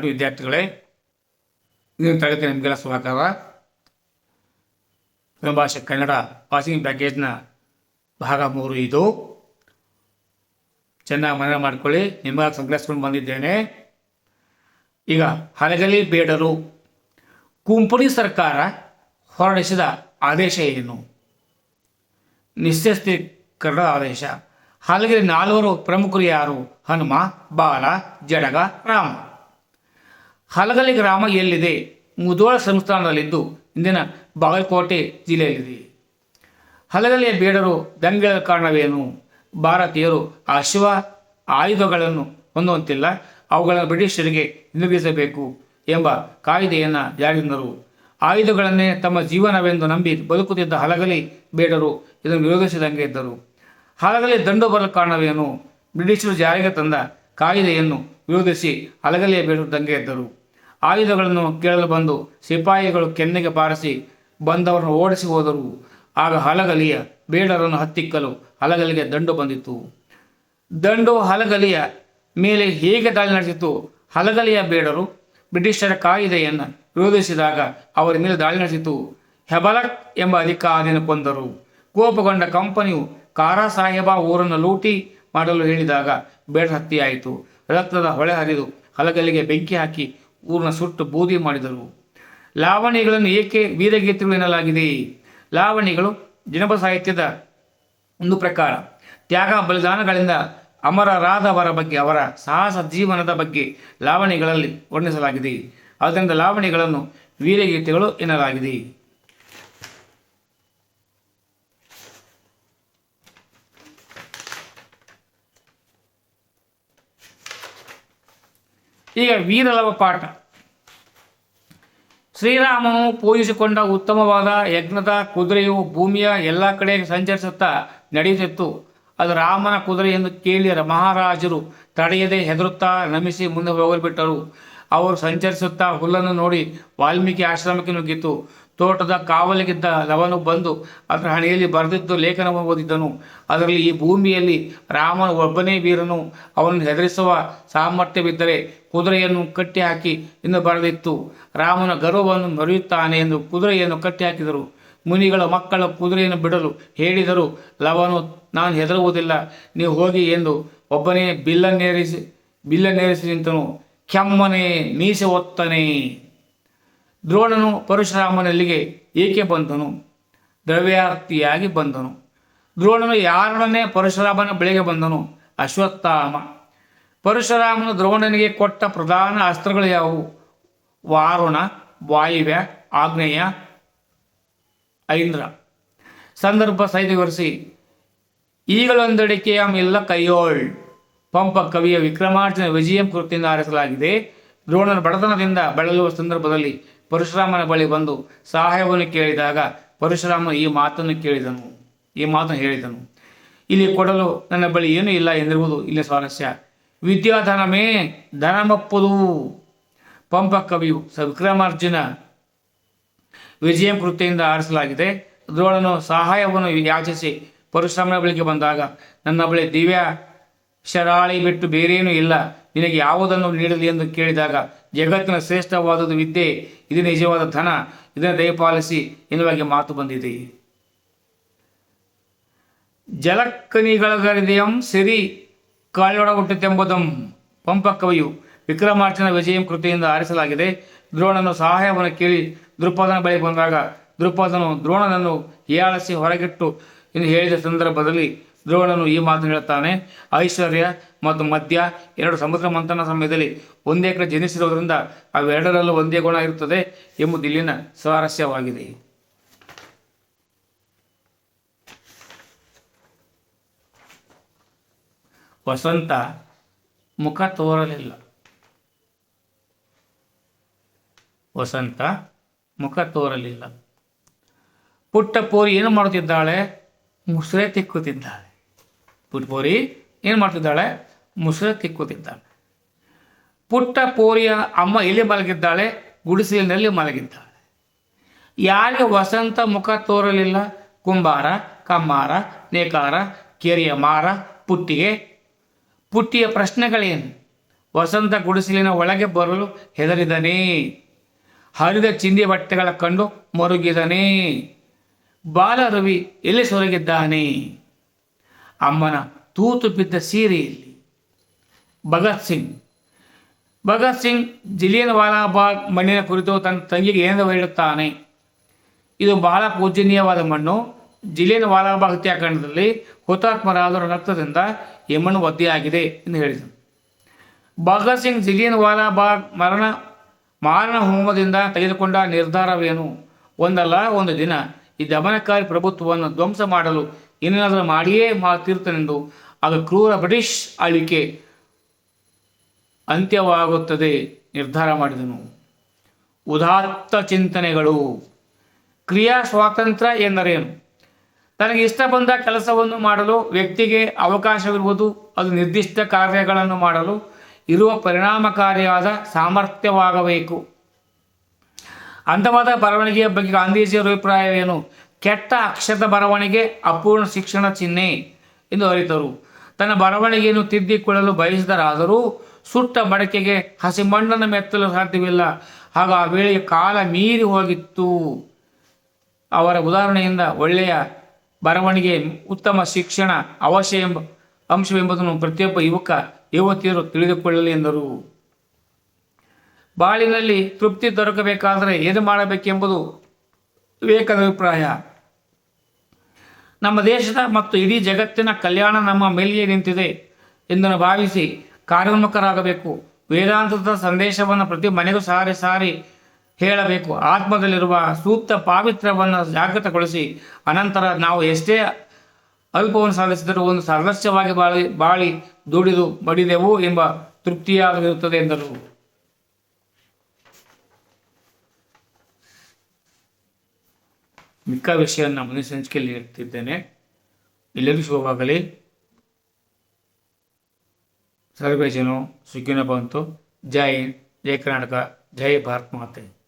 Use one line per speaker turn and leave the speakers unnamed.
ವಿದ್ಯಾರ್ಥಿಗಳೇ ಇದನ್ನು ತರಗತಿ ನಿಮಗೆಲ್ಲ ಸ್ವಾಗತ ಭಾಷೆ ಕನ್ನಡ, ಪಾಸಿಂಗ್ ಪ್ಯಾಕೇಜ್ನ ಭಾಗ ಮೂರು ಇದು. ಚೆನ್ನಾಗಿ ಮನೆ ಮಾಡ್ಕೊಳ್ಳಿ ನಿಮಗಾಗಿ ಸಂಗ್ರಹಿಸ್ಕೊಂಡು ಬಂದಿದ್ದೇನೆ. ಈಗ ಹಲಗಲಿ ಬೇಡರು ಕುಂಪಣಿ ಸರ್ಕಾರ ಹೊರಡಿಸಿದ ಆದೇಶ ಏನು? ನಿಶ್ಚಿತೀಕರಣ ಆದೇಶ. ಹಲಗಲಿ ನಾಲ್ವರು ಪ್ರಮುಖರು ಯಾರು? ಹನುಮ, ಬಾಲ, ಜಡಗ, ರಾಮ. ಹಲಗಲಿ ಗ್ರಾಮ ಎಲ್ಲಿದೆ? ಮುದೋಳ ಸಂಸ್ಥಾನದಲ್ಲಿದ್ದು ಇಂದಿನ ಬಾಗಲಕೋಟೆ ಜಿಲ್ಲೆಯಲ್ಲಿದೆ. ಹಲಗಲಿಯ ಬೇಡರು ದಂಗೆಗಳ ಕಾರಣವೇನು? ಭಾರತೀಯರು ಅಶ್ವ ಆಯುಧಗಳನ್ನು ಹೊಂದುವಂತಿಲ್ಲ. ಅವುಗಳನ್ನು ಬ್ರಿಟಿಷರಿಗೆ ನಿರ್ಮಿಸಬೇಕು ಎಂಬ ಕಾಯ್ದೆಯನ್ನು ಜಾರಿಂದರು ಆಯುಧಗಳನ್ನೇ ತಮ್ಮ ಜೀವನವೆಂದು ನಂಬಿ ಬದುಕುತ್ತಿದ್ದ ಹಲಗಲಿ ಬೇಡರು ಇದನ್ನು ವಿರೋಧಿಸಿದಂಗೆ ಇದ್ದರು. ಹಲಗಲಿ ದಂಡು ಬರಲು ಕಾರಣವೇನು? ಬ್ರಿಟಿಷರು ಜಾರಿಗೆ ತಂದ ಕಾಯ್ದೆಯನ್ನು ವಿರೋಧಿಸಿ ಹಲಗಲಿಯ ಬೇಡರು ದಂಗೆ ಎದ್ದರು. ಆಯುಧಗಳನ್ನು ಕೇಳಲು ಬಂದು ಸಿಪಾಯಿಗಳು ಕೆನ್ನೆಗೆ ಬಾರಿಸಿ ಬಂದವರನ್ನು ಓಡಿಸಿ ಹೋದರು. ಆಗ ಹಲಗಲಿಯ ಬೇಡರನ್ನು ಹತ್ತಿಕ್ಕಲು ಹಲಗಲಿಗೆ ದಂಡು ಬಂದಿತ್ತು. ದಂಡು ಹಲಗಲಿಯ ಮೇಲೆ ಹೇಗೆ ದಾಳಿ ನಡೆಸಿತು ಹಲಗಲಿಯ ಬೇಡರು ಬ್ರಿಟಿಷರ ಕಾಯಿದೆಯನ್ನು ವಿರೋಧಿಸಿದಾಗ ಅವರ ಮೇಲೆ ದಾಳಿ ನಡೆಸಿತು ಹೆಬಲಕ್ ಎಂಬ ಅಧಿಕಾರಿಯನ್ನು ಕೊಂದರು. ಕೋಪಗೊಂಡ ಕಂಪನಿಯು ಕಾರಾ ಸಾಹೇಬ ಊರನ್ನು ಲೂಟಿ ಮಾಡಲು ಹೇಳಿದಾಗ ಬೇಡ ಹತ್ಯೆಯಾಯಿತು. ರಕ್ತದ ಹೊಳೆ ಹರಿದು ಹಲಗಲಿಗೆ ಬೆಂಕಿ ಹಾಕಿ ಊರನ್ನ ಸುಟ್ಟು ಬೂದಿ ಮಾಡಿದರು. ಲಾವಣಿಗಳನ್ನು ಏಕೆ ವೀರಗೀತೆಗಳು ಎನ್ನಲಾಗಿದೆ? ಲಾವಣಿಗಳು ಜನಪ ಸಾಹಿತ್ಯದ ಒಂದು ಪ್ರಕಾರ, ತ್ಯಾಗ ಬಲಿದಾನಗಳಿಂದ ಅಮರರಾದವರ ಬಗ್ಗೆ, ಅವರ ಸಾಹಸ ಜೀವನದ ಬಗ್ಗೆ ಲಾವಣಿಗಳಲ್ಲಿ ವರ್ಣಿಸಲಾಗಿದೆ. ಆದ್ದರಿಂದ ಲಾವಣಿಗಳನ್ನು ವೀರಗೀತೆಗಳು ಎನ್ನಲಾಗಿದೆ. ಈಗ ವೀರಲವ ಪಾಠ ಶ್ರೀರಾಮನು ಪೂಜಿಸಿಕೊಂಡ ಉತ್ತಮವಾದ ಯಜ್ಞದ ಕುದುರೆಯು ಭೂಮಿಯ ಎಲ್ಲ ಕಡೆ ಸಂಚರಿಸುತ್ತಾ ನಡೆಯುತ್ತಿತ್ತು. ಅದು ರಾಮನ ಕುದುರೆ ಎಂದು ಕೇಳಿದ ಮಹಾರಾಜರು ತಡೆಯದೆ ಹೆದರುತ್ತಾ ನಮಿಸಿ ಮುಂದೆ ಹೋಗಲ್ಬಿಟ್ಟರು ಅವರು ಸಂಚರಿಸುತ್ತಾ ಹುಲ್ಲನ್ನು ನೋಡಿ ವಾಲ್ಮೀಕಿ ಆಶ್ರಮಕ್ಕೆ ನುಗ್ಗಿತು ತೋಟದ ಕಾವಲಿಗಿದ್ದ ಲವನು ಬಂದು ಅದರ ಹಣೆಯಲ್ಲಿ ಬರೆದಿದ್ದು ಲೇಖನವನ್ನು ಓದಿದ್ದನು ಅದರಲ್ಲಿ ಈ ಭೂಮಿಯಲ್ಲಿ ರಾಮನ ಒಬ್ಬನೇ ವೀರನು, ಅವನನ್ನು ಹೆದರಿಸುವ ಸಾಮರ್ಥ್ಯವಿದ್ದರೆ ಕುದುರೆಯನ್ನು ಕಟ್ಟಿಹಾಕಿ ಎಂದು ಬರೆದಿತ್ತು. ರಾಮನ ಗರ್ವವನ್ನು ಮರೆಯುತ್ತಾನೆ ಎಂದು ಕುದುರೆಯನ್ನು ಕಟ್ಟಿ ಹಾಕಿದರು ಮುನಿಗಳ ಮಕ್ಕಳ ಕುದುರೆಯನ್ನು ಬಿಡಲು ಹೇಳಿದರು ಲವನು ನಾನು ಹೆದರುವುದಿಲ್ಲ ನೀವು ಹೋಗಿ ಎಂದು ಒಬ್ಬನೇ ಬಿಲ್ಲನ್ನೇರಿಸಿ ಬಿಲ್ಲನ್ನೇರಿಸಿ ನಿಂತನು. ಕೆಮ್ಮನೆ, ಮೀಸೆ ಒತ್ತನೆ ದ್ರೋಣನು ಪರಶುರಾಮನಲ್ಲಿಗೆ ಏಕೆ ಬಂದನು? ದ್ರವ್ಯಾರ್ಥಿಯಾಗಿ ಬಂದನು. ದ್ರೋಣನು ಯಾರೊಡನೆ ಪರಶುರಾಮನ ಬಳಿಗೆ ಬಂದನು? ಅಶ್ವತ್ಥಾಮ. ಪರಶುರಾಮನು ದ್ರೋಣನಿಗೆ ಕೊಟ್ಟ ಪ್ರಧಾನ ಅಸ್ತ್ರಗಳು ಯಾವುವು? ವಾರುಣ, ವಾಯುವ್ಯ, ಆಗ್ನೇಯ, ಐಂದ್ರ. ಸಂದರ್ಭ ಸಹಿತ ವಿವರಿಸಿ ಈಗಲೊಂದಡಿಕೆಯ ಮಿಲ್ಲ ಕೈಯೋಳ್. ಪಂಪ ಕವಿಯ ವಿಕ್ರಮಾರ್ಜುನ ವಿಜಯಂ ಕೃತಿಯಿಂದ ಆರಿಸಲಾಗಿದೆ. ದ್ರೋಣನ ಬಡತನದಿಂದ ಬಳಲುವ ಸಂದರ್ಭದಲ್ಲಿ ಪರಶುರಾಮನ ಬಳಿ ಬಂದು ಸಹಾಯವನ್ನು ಕೇಳಿದಾಗ ಪರಶುರಾಮ ಈ ಮಾತನ್ನು ಕೇಳಿದನು, ಈ ಮಾತನ್ನು ಹೇಳಿದನು. ಇಲ್ಲಿ ಕೊಡಲು ನನ್ನ ಬಳಿ ಏನೂ ಇಲ್ಲ ಎಂದಿರುವುದು ಇಲ್ಲಿ ಸ್ವಾರಸ್ಯ. ವಿದ್ಯಾಧನಮೇ ಧನಮಪ್ಪುದು. ಪಂಪ ಕವಿಯು ವಿಕ್ರಮಾರ್ಜುನ ವಿಜಯಂ ಕೃತಿಯಿಂದ ಆರಿಸಲಾಗಿದೆ. ದ್ರೋಣನು ಸಹಾಯವನ್ನು ಯಾಚಿಸಿ ಪರಶುರಾಮನ ಬಳಿಗೆ ಬಂದಾಗ, ನನ್ನ ಬಳಿ ದಿವ್ಯ ಶರಾಳಿ ಬಿಟ್ಟು ಬೇರೇನೂ ಇಲ್ಲ. ನಿನಗೆ ಯಾವುದನ್ನು ನೀಡಲಿ ಎಂದು ಕೇಳಿದಾಗ ಜಗತ್ತಿನ ಶ್ರೇಷ್ಠವಾದದ್ದು ವಿದ್ಯೆ, ಇದು ನಿಜವಾದ ಧನ, ಇದನ್ನು ದಯಪಾಲಿಸಿ ಎನ್ನುವಾಗಿ ಮಾತು ಬಂದಿದೆ. ಜಲಕ್ಕನಿಗಳಗರಿದಯಂ ಸಿರಿ ಕಾಳೊಡ ಹುಟ್ಟಿತೆಂಬುದಂ ಪಂಪ ಕವಿಯು ವಿಕ್ರಮಾರ್ಚನ ವಿಜಯಂ ಕೃತಿಯಿಂದ ಆರಿಸಲಾಗಿದೆ. ದ್ರೋಣನು ಸಹಾಯವನ್ನು ಕೇಳಿ ದೃಪದನ ಬಳಿ ಬಂದಾಗ ದೃಪದನು ದ್ರೋಣನನ್ನು ಹೀಯಾಳಿಸಿ ಹೊರಗಿಟ್ಟು ಎಂದು ಹೇಳಿದ ಸಂದರ್ಭದಲ್ಲಿ ದ್ರೋಣನು ಈ ಮಾತು ಹೇಳುತ್ತಾನೆ, ಐಶ್ವರ್ಯ ಮತ್ತು ಮದ್ಯ ಎರಡು ಸಮುದ್ರ ಮಂಥನ ಸಮಯದಲ್ಲಿ ಒಂದೇ ಕಡೆ ಜನಿಸಿರುವುದರಿಂದ ಅವೆರಡರಲ್ಲೂ ಒಂದೇ ಗುಣ ಇರುತ್ತದೆ ಎಂಬುದು ಇಲ್ಲಿನ ಸ್ವಾರಸ್ಯವಾಗಿದೆ. ವಸಂತ ಮುಖ ತೋರಲಿಲ್ಲ. ವಸಂತ ಮುಖ ತೋರಲಿಲ್ಲ. ಪುಟ್ಟ ಪೋರಿ ಏನು ಮಾಡುತ್ತಿದ್ದಾಳೆ? ಮುಸುರೆ ತಿಕ್ಕುತ್ತಿದ್ದಾಳೆ. ಪುಟ್ಟ ಪೋರಿ ಏನು ಮಾಡ್ತಿದ್ದಾಳೆ? ಮುಸುರ ತಿಕ್ಕುತ್ತಿದ್ದಾಳೆ ಪುಟ್ಟ ಪೋರಿಯ ಅಮ್ಮ ಎಲ್ಲಿ ಮಲಗಿದ್ದಾಳೆ? ಗುಡಿಸಲಿನಲ್ಲಿ ಮಲಗಿದ್ದಾಳೆ. ಯಾರಿಗೆ ವಸಂತ ಮುಖ ತೋರಲಿಲ್ಲ? ಕುಂಬಾರ, ಕಮ್ಮಾರ, ನೇಕಾರ, ಕೆರಿಯ ಮಾರ, ಪುಟ್ಟಿಗೆ. ಪುಟ್ಟಿಯ ಪ್ರಶ್ನೆಗಳೇನು? ವಸಂತ ಗುಡಿಸಲಿನ ಒಳಗೆ ಬರಲು ಹೆದರಿದನೇ. ಹರಿದ ಚಿಂದಿ ಬಟ್ಟೆಗಳ ಕಂಡು ಮರುಗಿದನೇ. ಬಾಲರವಿ ಎಲ್ಲಿ ಸೊರಗಿದ್ದಾನೆ? ಅಮ್ಮನ ತೂತು ಬಿದ್ದ ಸೀರೆಯಲ್ಲಿ. ಭಗತ್ ಸಿಂಗ್. ಭಗತ್ ಸಿಂಗ್ ಜಿಲಿಯನ್ ವಾಲಾಬಾಗ್ ಮಣ್ಣಿನ ಕುರಿತು ತನ್ನ ತಂಗಿಗೆ ಏನೆಂದು ಹೇಳುತ್ತಾನೆ? ಇದು ಬಹಳ ಪೂಜನೀಯವಾದ ಮಣ್ಣು. ಜಿಲಿಯನ್ ವಾಲಾಬಾಗ್ ಹತ್ಯಾಕಾಂಡದಲ್ಲಿ ಹುತಾತ್ಮರಾದರ ರಕ್ತದಿಂದ ಈ ಮಣ್ಣು ಒದ್ದೆಯಾಗಿದೆ ಎಂದು ಹೇಳಿದರು. ಭಗತ್ ಸಿಂಗ್ ಜಿಲಿಯನ್ ವಾಲಾಬಾಗ್ ಮರಣ, ಮಾರಣ ಹೋಮದಿಂದ ತೆಗೆದುಕೊಂಡ ನಿರ್ಧಾರವೇನು? ಒಂದಲ್ಲ, ಒಂದು ದಿನ ಈ ದಮನಕಾರಿ ಪ್ರಭುತ್ವವನ್ನು ಧ್ವಂಸ ಮಾಡಲು ಏನೇನಾದರೂ ಮಾಡಿಯೇ ಮಾಡ್ತಿರ್ತಾನೆಂದು, ಆಗ ಕ್ರೂರ ಬ್ರಿಟಿಷ್ ಆಳ್ವಿಕೆ ಅಂತ್ಯವಾಗುತ್ತದೆ ನಿರ್ಧಾರ ಮಾಡಿದನು. ಉದಾತ್ತ ಚಿಂತನೆಗಳು. ಕ್ರಿಯಾ ಸ್ವಾತಂತ್ರ್ಯ ಎಂದರೇನು? ತನಗೆ ಇಷ್ಟ ಬಂದ ಕೆಲಸವನ್ನು ಮಾಡಲು ವ್ಯಕ್ತಿಗೆ ಅವಕಾಶವಿರುವುದು, ಅದು ನಿರ್ದಿಷ್ಟ ಕಾರ್ಯಗಳನ್ನು ಮಾಡಲು ಇರುವ ಪರಿಣಾಮಕಾರಿಯಾದ ಸಾಮರ್ಥ್ಯವಾಗಬೇಕು. ಅಂತವಾದ ಬರವಣಿಗೆಯ ಬಗ್ಗೆ ಗಾಂಧೀಜಿಯವರ ಅಭಿಪ್ರಾಯವೇನು? ಕೆಟ್ಟ ಅಕ್ಷರದ ಬರವಣಿಗೆ, ಅಪೂರ್ಣ ಶಿಕ್ಷಣ ಚಿಹ್ನೆ ಎಂದು ಅರಿತರು. ತನ್ನ ಬರವಣಿಗೆಯನ್ನು ತಿದ್ದಿಕೊಳ್ಳಲು ಬಯಸಿದರಾದರೂ ಸುಟ್ಟ ಮಡಕೆಗೆ ಹಸಿ ಮಣ್ಣನ್ನು ಮೆತ್ತಲು ಸಾಧ್ಯವಿಲ್ಲ. ಹಾಗೂ ಆ ವೇಳೆಗೆ ಕಾಲ ಮೀರಿ ಹೋಗಿತ್ತು. ಅವರ ಉದಾಹರಣೆಯಿಂದ ಒಳ್ಳೆಯ ಬರವಣಿಗೆ, ಉತ್ತಮ ಶಿಕ್ಷಣ ಅವಶ್ಯ ಎಂಬ ಅಂಶವೆಂಬುದನ್ನು ಪ್ರತಿಯೊಬ್ಬ ಯುವಕ, ಯುವತಿಯರು ತಿಳಿದುಕೊಳ್ಳಲಿ ಎಂದರು. ಬಾಳಿನಲ್ಲಿ ತೃಪ್ತಿ ದೊರಕಬೇಕಾದರೆ ಏನು ಮಾಡಬೇಕೆಂಬುದು ವಿವೇಕದ ಅಭಿಪ್ರಾಯ. ನಮ್ಮ ದೇಶದ ಮತ್ತು ಇಡೀ ಜಗತ್ತಿನ ಕಲ್ಯಾಣ ನಮ್ಮ ಮೇಲೆಯೇ ನಿಂತಿದೆ ಎಂದು ಭಾವಿಸಿ ಕಾರ್ಯೋನ್ಮುಖರಾಗಬೇಕು. ವೇದಾಂತದ ಸಂದೇಶವನ್ನು ಪ್ರತಿ ಮನೆಗೂ ಸಾರಿ ಸಾರಿ ಹೇಳಬೇಕು. ಆತ್ಮದಲ್ಲಿರುವ ಸೂಕ್ತ ಪಾವಿತ್ರ್ಯವನ್ನು ಜಾಗೃತಗೊಳಿಸಿ ಅನಂತರ ನಾವು ಎಷ್ಟೇ ಅಲ್ಪವನ್ನು ಸಾಧಿಸಿದರೂ ಒಂದು ಸದಸ್ಯವಾಗಿ ಬಾಳಿ ಬಾಳಿ ದುಡಿದು ಬಡಿದೆವು ಎಂಬ ತೃಪ್ತಿಯಾಗಿರುತ್ತದೆ ಎಂದರು. ಮಿಕ್ಕ ವಿಷಯವನ್ನು ಮುಂದಿನ ಸಂಚಿಕೆಯಲ್ಲಿ ಇರ್ತಿದ್ದೇನೆ ಎಲ್ಲರಿಗೂ ಶುಭವಾಗಲಿ. ಸರ್ವೇ ಜನ ಸುಖಿನ ಬಂತು. ಜೈ ಹಿಂದ್, ಜೈ ಕರ್ನಾಟಕ, ಜೈ ಭಾರತ್ ಮಾತೆ.